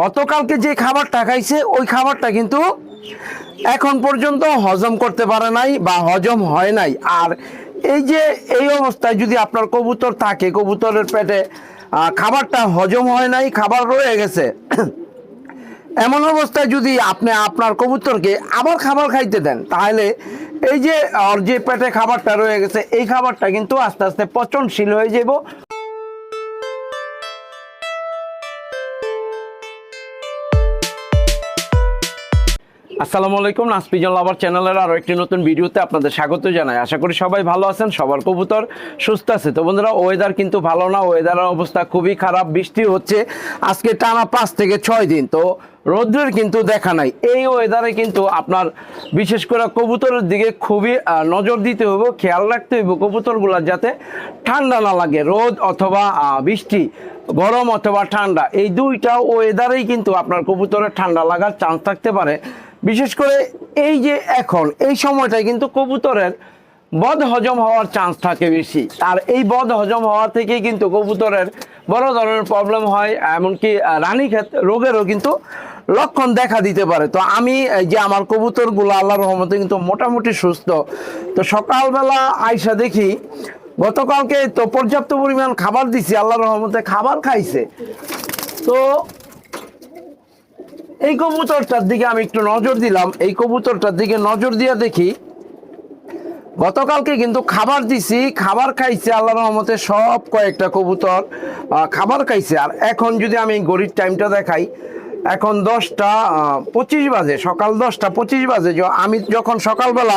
গতকালকে যে খাবারটা খাইছে, ওই খাবারটা কিন্তু এখন পর্যন্ত হজম করতে পারে নাই বা হজম হয় নাই। আর এই যে এই অবস্থায় যদি আপনার কবুতর থাকে, কবুতরের পেটে খাবারটা হজম হয় নাই, খাবার রয়ে গেছে, এমন অবস্থায় যদি আপনি আপনার কবুতরকে আবার খাবার খাইতে দেন, তাহলে এই যে ওর যে পেটে খাবারটা রয়ে গেছে, এই খাবারটা কিন্তু আস্তে আস্তে পচনশীল হয়ে যাব আসসালামু আলাইকুম নাসপিজন লাভার চ্যানেলের আরও একটি নতুন ভিডিওতে আপনাদের স্বাগত জানাই। আশা করি সবাই ভালো আছেন, সবার কবুতর সুস্থ আছে। তো বন্ধুরা ওয়েদার কিন্তু ভালো না ওয়েদারের অবস্থা খুবই খারাপ, বৃষ্টি হচ্ছে আজকে টানা পাঁচ থেকে ছয় দিন। তো রৌদ্রের কিন্তু দেখা নাই, এই ওয়েদারে কিন্তু আপনার বিশেষ করে কবুতরের দিকে খুবই নজর দিতে হইব, খেয়াল রাখতে হইব কবুতরগুলার যাতে ঠান্ডা না লাগে, রোদ অথবা বৃষ্টি, গরম অথবা ঠান্ডা, এই দুইটা ওয়েদারেই কিন্তু আপনার কবুতরের ঠান্ডা লাগার চান্স থাকতে পারে। বিশেষ করে এই যে এখন, এই সময়টায় কিন্তু কবুতরের বদ হজম হওয়ার চান্স থাকে বেশি। আর এই বদ হজম হওয়া থেকেই কিন্তু কবুতরের বড় ধরনের প্রবলেম হয়, এমনকি রানী রানীক্ষেত রোগেরও কিন্তু লক্ষণ দেখা দিতে পারে। তো আমি যে আমার কবুতরগুলো আল্লাহ রহমতে কিন্তু মোটামুটি সুস্থ। তো সকালবেলা আইসা দেখি, গতকালকে তো পর্যাপ্ত পরিমাণ খাবার দিছি আল্লাহ রহমতে খাবার খাইছে। তো এই কবুতরটার দিকে আমি একটু নজর দিলাম। এই কবুতরটার দিকে নজর দিয়ে দেখি। গতকালকে কিন্তু খাবার দিছি, খাবার খাইছে আল্লাহ রহমতে সব কয়েকটা কবুতর খাবার খাইছে। আর এখন যদি আমি গরিব টাইমটা দেখাই, এখন দশটা পঁচিশ বাজে, সকাল দশটা পঁচিশ বাজে। আমি যখন সকালবেলা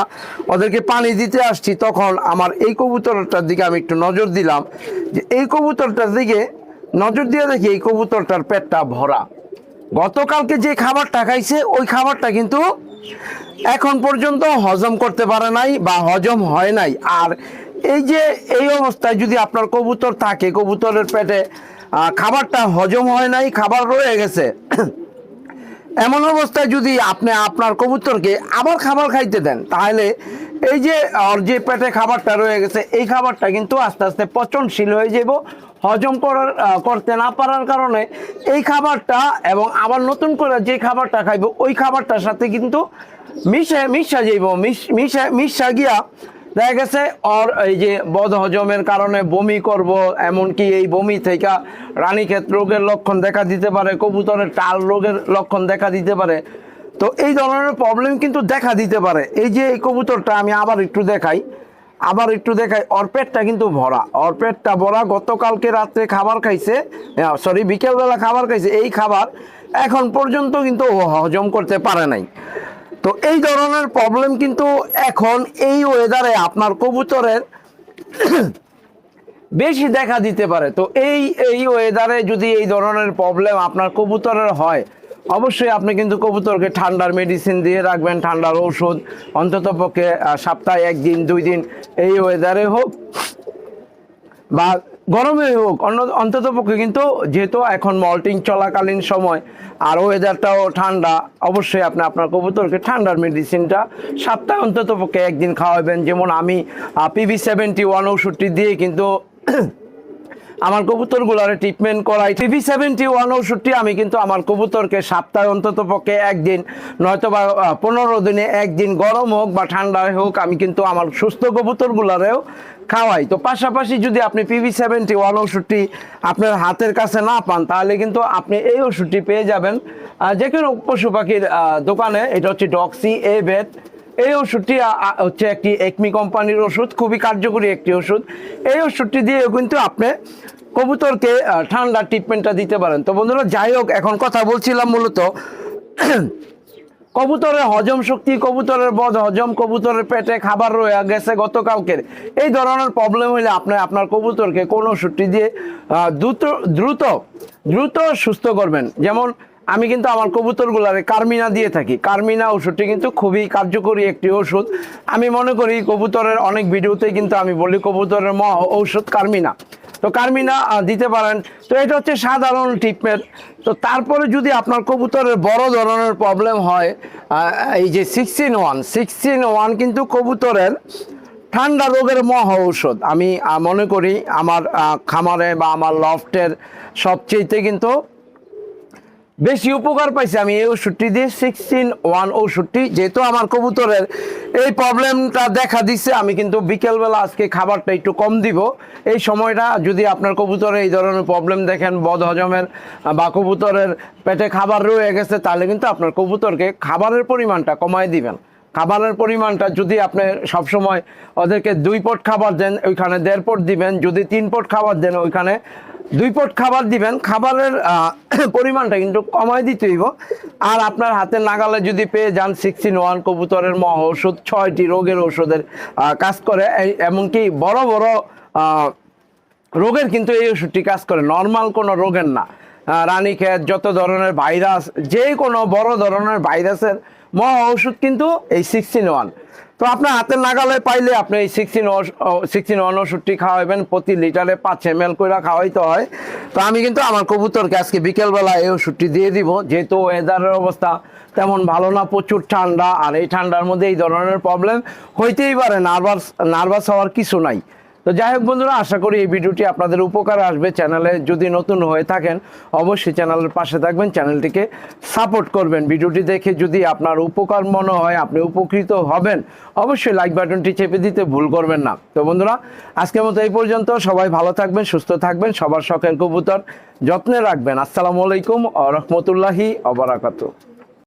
ওদেরকে পানি দিতে আসছি, তখন আমার এই কবুতরটার দিকে আমি একটু নজর দিলাম। যে এই কবুতরটার দিকে নজর দিয়ে দেখি এই কবুতরটার পেটটা ভরা। গতকালকে যে খাবারটা খাইছে, ওই খাবারটা কিন্তু এখন পর্যন্ত হজম করতে পারে নাই বা হজম হয় নাই। আর এই যে এই অবস্থায় যদি আপনার কবুতর থাকে, কবুতরের পেটে খাবারটা হজম হয় নাই, খাবার রয়ে গেছে, এমন অবস্থায় যদি আপনি আপনার কবুতরকে আবার খাবার খাইতে দেন, তাহলে এই যে যে পেটে খাবারটা রয়ে গেছে, এই খাবারটা কিন্তু আস্তে আস্তে পচনশীল হয়ে যাব হজম করার করতে না পারার কারণে এই খাবারটা এবং আবার নতুন করে যে খাবারটা খাইব, ওই খাবারটার সাথে কিন্তু মিশে, মিশা যাইব। মিশ- মিশা গিয়া দেখা গেছে ওর এই যে বদ হজমের কারণে বমি করব, এমনকি এই বমি থেকে রানীক্ষেত রোগের লক্ষণ দেখা দিতে পারে, কবুতরের টাল রোগের লক্ষণ দেখা দিতে পারে। তো এই ধরনের প্রবলেম কিন্তু দেখা দিতে পারে। এই যে এই কবুতরটা আমি আবার একটু দেখাই। আবার একটু দেখাই, ওর পেটটা কিন্তু ভরা। ওর পেটটা ভরা, গতকালকে রাত্রে খাবার খাইছে সরি বিকেলবেলা খাবার খাইছে, এই খাবার এখন পর্যন্ত কিন্তু হজম করতে পারে নাই। তো এই ধরনের প্রবলেম কিন্তু এখন এই ওয়েদারে আপনার কবুতরের বেশি দেখা দিতে পারে। তো এই এই ওয়েদারে যদি এই ধরনের প্রবলেম আপনার কবুতরের হয় অবশ্যই আপনি কিন্তু কবুতরকে ঠান্ডার মেডিসিন দিয়ে রাখবেন, ঠান্ডার ঔষধ, অন্তত পক্ষে সপ্তাহে একদিন, দুই দিন, এই ওয়েদারে হোক বা গরমে হোক, অন্য, অন্তত পক্ষে কিন্তু যেহেতু এখন মল্টিং চলাকালীন সময় আর ওয়েদারটাও ঠান্ডা, অবশ্যই আপনি আপনার কবুতরকে ঠান্ডার মেডিসিনটা সপ্তাহে অন্তত পক্ষে একদিন খাওয়াবেন। যেমন আমি পিভি সেভেন্টি ওয়ান ওষুধটি দিয়ে কিন্তু আমার কবুতরগুলোর ট্রিটমেন্ট করাই। টিভি সেভেন্টি ওয়ান ওষুধটি আমি কিন্তু আমার কবুতরকে সপ্তাহে অন্তত পক্ষে একদিন নয়তো বা পনেরো দিনে একদিন গরম হোক বা ঠান্ডায় হোক, আমি কিন্তু আমার সুস্থ কবুতরগুলোরেও খাওয়াই। তো পাশাপাশি যদি আপনি পিভি সেভেন্টি ওয়ান ওষুধটি আপনার হাতের কাছে না পান, তাহলে কিন্তু আপনি এই ওষুধটি পেয়ে যাবেন। যে কোনো পশু পাখির দোকানে, এটা হচ্ছে ডক্সি এ ভেট এই ওষুধটি হচ্ছে একটি একমি কোম্পানির ওষুধ খুবই কার্যকরী একটি ওষুধ। এই ওষুধটি দিয়ে কিন্তু আপনি কবুতরকে আহ, ঠান্ডা ট্রিটমেন্টটা দিতে পারেন। তো বন্ধুরা যাই হোক এখন কথা বলছিলাম মূলত কবুতরের হজম শক্তি কবুতরের বদ হজম কবুতরের পেটে খাবার রয়ে গেছে গতকালকের। এই ধরনের প্রবলেম হলে আপনি আপনার কবুতরকে কোন ওষুধটি দিয়ে দ্রুত দ্রুত দ্রুত সুস্থ করবেন। যেমন আমি কিন্তু আমার কবুতরগুলারে কার্মিনা দিয়ে থাকি। কার্মিনা ওষুধটি কিন্তু খুবই কার্যকরী একটি ওষুধ। আমি মনে করি কবুতরের অনেক ভিডিওতে কিন্তু আমি বলি কবুতরের মহ ঔষধ কার্মিনা। তো কার্মিনা দিতে পারেন। তো এটা হচ্ছে সাধারণ ট্রিটমেন্ট তো তারপরে যদি আপনার কবুতরের বড় ধরনের প্রবলেম হয় এই যে সিক্সটিন ওয়ান সিক্সটিন ওয়ান কিন্তু কবুতরের ঠান্ডা রোগের মহ ঔষধ। আমি মনে করি আমার খামারে বা আমার লফটের সবচেয়েতে কিন্তু বেশি উপকার পাইছি আমি এই ওষুধটি দিয়ে সিক্সটিন ওয়ান ওষুধটি, যেহেতু আমার কবুতরের এই প্রবলেমটা দেখা দিচ্ছে আমি কিন্তু বিকেলবেলা আজকে খাবারটা একটু কম দিব। এই সময়টা যদি আপনার কবুতরে এই ধরনের প্রবলেম দেখেন বদ হজমের বা কবুতরের পেটে খাবার রয়ে গেছে, তাহলে কিন্তু আপনার কবুতরকে খাবারের পরিমাণটা কমায় দিবেন। খাবারের পরিমাণটা যদি আপনি সবসময় ওদেরকে দুই পট খাবার দেন, ওইখানে দেড় পট দিবেন, যদি তিন পট খাবার দেন, ওইখানে দুই পট খাবার দিবেন। খাবারের পরিমাণটা কিন্তু কমায় দিতে হইব। আর আপনার হাতে নাগালে যদি পেয়ে যান সিক্সটিন ওয়ান কবুতরের মহ ওষুধ ছয়টি রোগের ওষুধের কাজ করে। এমনকি বড় বড় রোগের কিন্তু এই ওষুধটি কাজ করে। নর্মাল কোনো রোগের না। আহ, রানীক্ষেত যত ধরনের ভাইরাস যে কোনো বড় ধরনের ভাইরাসের মহা ওষুধ কিন্তু এই সিক্সটিন ওয়ান। তো আপনার হাতের নাগালে পাইলে আপনি এই সিক্সটিন সিক্সটিন ওষুধটি খাওয়াবেন প্রতি লিটারে পাঁচ এম এল করে খাওয়াইতে হয়। তো আমি কিন্তু আমার কবুতরকে আজকে বিকেলবেলা এই ওষুধটি দিয়ে দিব। যেহেতু ওয়েদারের অবস্থা তেমন ভালো না, প্রচুর ঠান্ডা, আর এই ঠান্ডার মধ্যে এই ধরনের প্রবলেম হইতেই পারে নার্ভাস নার্ভাস হওয়ার কিছু নাই। তো যাই হোক বন্ধুরা, আশা করি এই ভিডিওটি আপনাদের উপকারে আসবে। চ্যানেলে যদি নতুন হয়ে থাকেন, অবশ্যই চ্যানেলের পাশে থাকবেন, চ্যানেলটিকে সাপোর্ট করবেন। ভিডিওটি দেখে যদি আপনার উপকার মনে হয়, আপনি উপকৃত হবেন, অবশ্যই লাইক বাটনটি চেপে দিতে ভুল করবেন না। তো বন্ধুরা, আজকের মতো এই পর্যন্ত। সবাই ভালো থাকবেন, সুস্থ থাকবেন, সবার শখের কবুতর যত্নে রাখবেন। আসসালামু আলাইকুম আ রহমতুল্লাহি অবরাকাতু